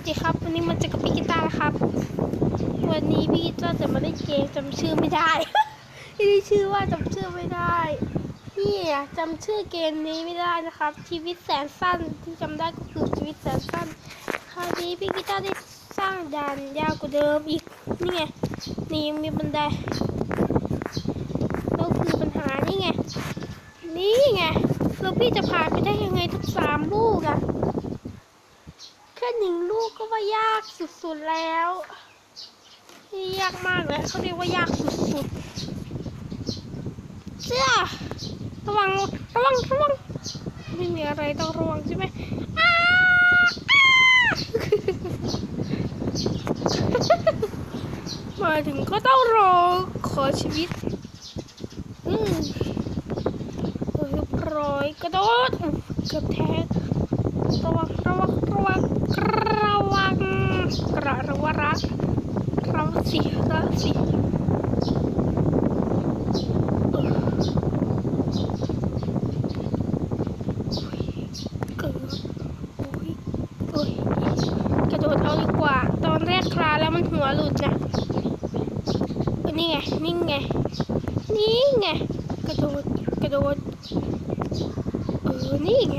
วัสดีครับ วันนี้มันจะกับพี่กีตาร์นะครับ วันนี้พี่กีตาร์จะมาเล่นเกมจำชื่อไม่ได้ที่ชื่อว่าจำชื่อไม่ได้พี่จำชื่อเกมนี้ไม่ได้นะครับ ชีวิตแสนสั้นที่จำได้ก็คือชีวิตแสนสั้น คราวนี้พี่กีตาร์ได้สร้างด่านยาวกว่าเดิมอีกนี่ไงนี่ยังมีบันไดก็คือปัญหานี่ไงนี่ไงแล้วพี่จะผ่านไปได้ยังไงทั้งสามลูกอะ ค่หนึ่งลูกก็ว่ายากสุดๆแล้วนี่ยากมากเลยเขาเรียกว่ายากสุดๆเจ้าระวังระวังระวังไม่มีอะไรต้องระวังใช่ไหมอ้ามาถึงก็ต้องรอขอชีวิต อืมเรียบร้อยกระโดดอุ๊ยเกือบแทงระวังระวังระวังระวังกระระ วะระระวังสิระวังสิเกือบโอ้ยโอ้ยกระโดดเอาดีกว่า ตอนแรกคลานแล้วมันหัวหลุดนะนี่ไง นี่ไง นี่ไง กระโดด กระโดด เออ นี่ไง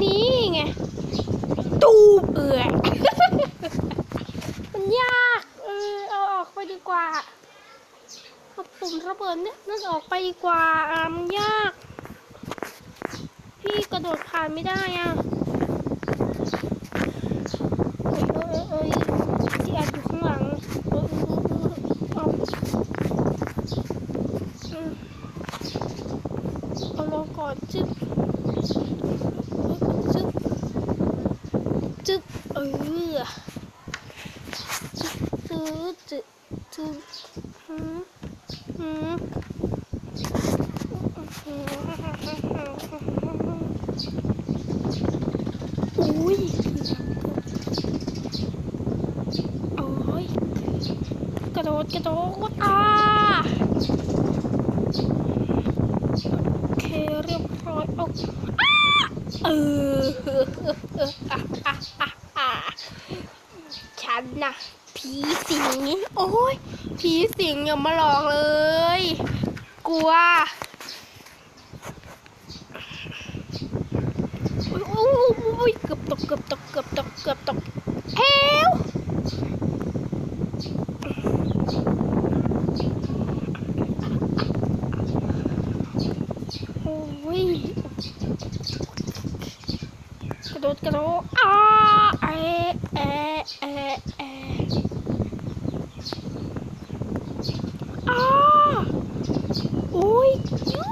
นี่ไง ตูบเอื่อย มันยาก เออ เอาออกไปดีกว่า เอาปุ่ มระเบิดเนี่ยนั่นออกไปดีกว่าอะมันยาก พี่กระโดดผ่านไม่ได้อะเอ้ยเออ้ยที่แอบอยู่ข้างหลังเออเออเออเอาเอาลงก่อนจึ๊บจึ๊บจึ๊บเออจึ๊บจึ๊บจึ๊บหืมหืม อุ้ยโอ้ยกระโดดกระโดดอ่าโอเคเรียบร้อยเอาอ้าเอออะอะอะ อะฉันนะผีสิงโอ้ยผีสิงอย่ามาหลอกเลย กลัวโอ้ยเกือบตกเกือบตกเกือบตกเกือบตกเอวโอ้ยกระโดดกระโดดอ้าเอะเอะเอะเอะอ้าโอ้ย หยุดหยุ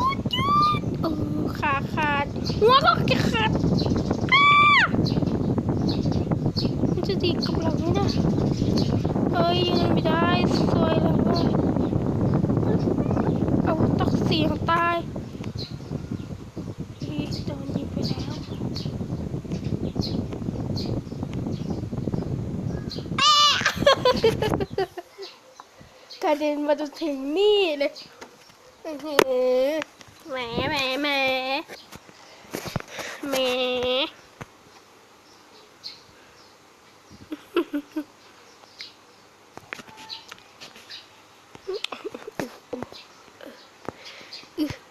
ดเออขาขาดหัวก็ขาดอ้ามันจะดีกับเราไหมนะเอ้ยยังไม่ได้สวยแล้วเว้ยเอาตักเสียงตายอีโดนยิงไปแล้วกระเด็นมาจนถึงนี่เลย แหมแหมแหมแหม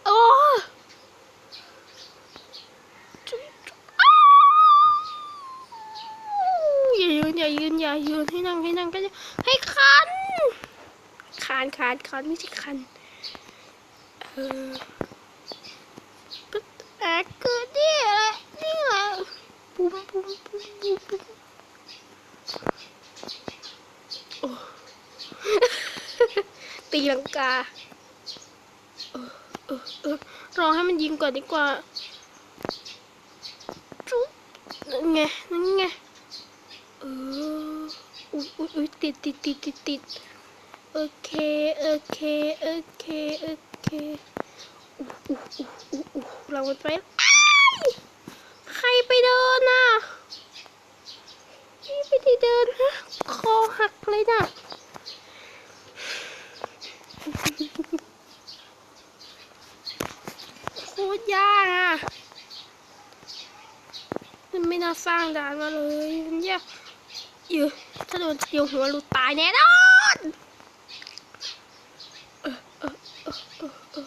โอ้อย่ายืนอย่ายืนอย่ายืนให้นั่งให้นั่งก็จะให้คันคานคานคานไม่ใช่คัน เออปุ๊บแอะเกิดนี่แหละนี่แหละปุ้มปุ้มปุ้มปุ้มปุ้มโอ้ตีลังกาออรอให้มันยิงก่อนดีกว่าจุ๊บนั่นไงนั่นไงเอออุ้ยอุ้ยอุ้ยติดติดติดติดติดโอเคโอเคโอเคโอเค อู้อู้อู้อู้อู้เราไปใครไปเดินน่ะนี่ไม่ได้เดินฮะคอหักเลยน่ะโคตรยากอะมันไม่น่าสร้างด่านมาเลยมันแย่เยอะถ้าโดนเดียวหัวหลุดตายแน่นอน เออเออเออเออเอ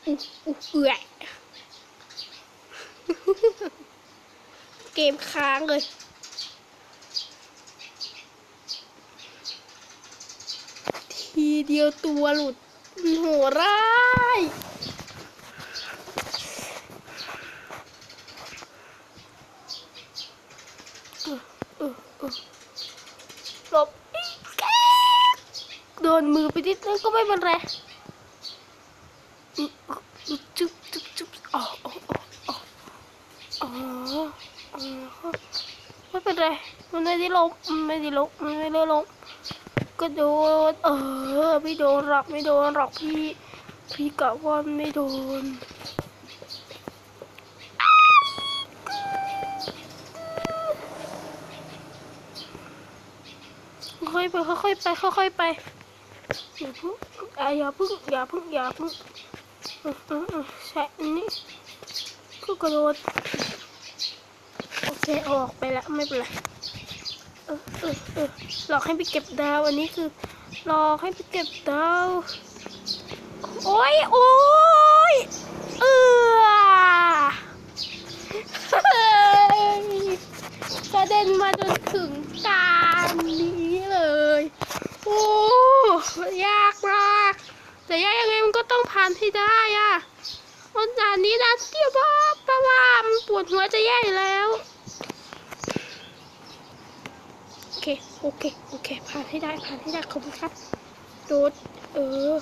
อ อู้อู้อู้เอื่อยเกมค้างเลย ทีเดียวตัวหลุดโหร้ายเออเออเออหลบโดนมือไปนิดนึงก็ไม่เป็นไรอึ๊บอึ๊บจุ๊บจุ๊บจุ๊บอ๋ออ๋ออ๋ออ๋ออ๋อไม่ เป็นไร มันไม่ได้ล้มมันไม่ได้ล้มมันไม่ได้ล้มก็โดน เออ ไม่โดนหรอก ไม่โดนหรอกพี่ พี่กะว่าไม่โดนค่อยไปค่อยๆไปค่อยๆไปอย่าพึ่งอย่าพึ่งอย่าพึ่งอย่าพึ่งอืมอืมอืมใช่อันนี้ก็กระโดด อเคออกไปแล้วไม่เป็นไรเออเออเออหลอกให้ไปเก็บดาว อันนี้คือหลอกให้ไปเก็บดาว โอ้ยโอ้ยเออกระเด็นมาจนถึงกลานี้เลย โอ้ยากมากแต่ยากยังไงมันก็ต้องผ่านให้ได้อะวันจานนี้นะเดียวบ้าเพระวามปวดหัวจะแย่แล้ว โอเค โอเค ผ่านให้ได้ ผ่านให้ได้ ขอบคุณครับ โดด เออ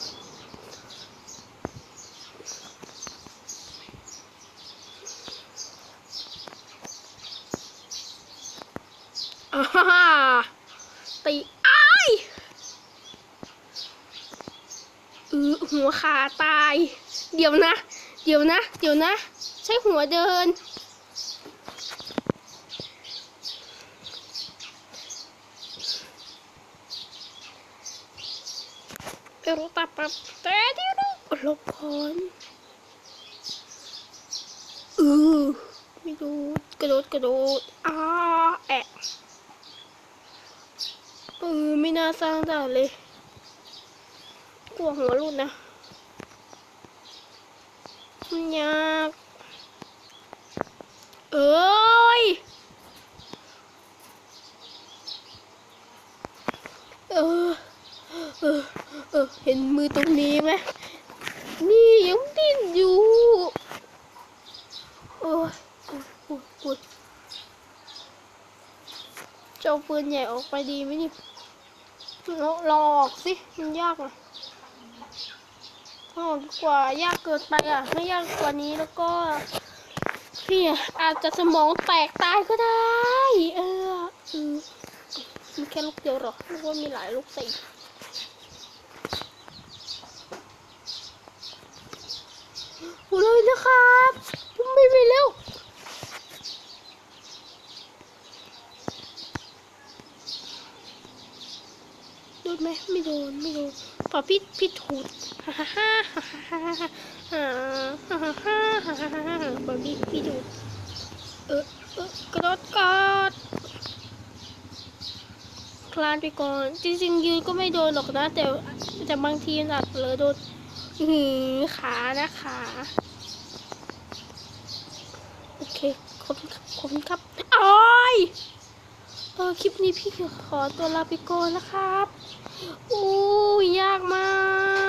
อ่าฮ่าตีอ้ายเออหัวขาตาย เดี๋ยวนะ เดี๋ยวนะ เดี๋ยวนะ ใช้หัวเดิน ไปรถตับปับแต่เดี๋ยวนะหลบก่อนเออไม่โดดกระโดดกระโดดอ้าแอะเออไม่น่าสร้างด่านเลย กลัวหัวรุดนะมันยากเอ้ยเออ เออเออเห็นมือตรงนี้ไหมนี่ยังดิ้นอยู่โอ้ยโอ้ยโอ้ยโอ้ยเจ้าปืนใหญ่ออกไปดีไหมนี่ลองลองออกสิมันยากอะออกดีกว่ายากเกินไปอะไม่ยากกว่านี้แล้วก็พี่อาจจะสมองแตกตายก็ได้ เอออมีแค่ลูกเดียวหรอนึกว่ามีหลายลูก ใส่เลยนะครับไม่ไปแล้วโดนไหมไม่โดนไม่โดนพอพี่พี่ถูดฮ่าฮ่าฮ่าฮ่าฮ่าฮ่าฮ่าฮ่าฮ่าฮ่าฮ่าฮ่าฮ่าฮ่าพอพี่พี่ถูดเออเออกระโดดกอดคลานไปก่อน จริงๆยืนก็ไม่โดนหรอกนะ แต่แต่บางทีมันอาจเลยโดนหือขานะขา อบคุณครับขอบคุณครับอ้อยเออคลิปนี้พี่ขอตัวลาไปก่อนนะครับอู้ยากมาก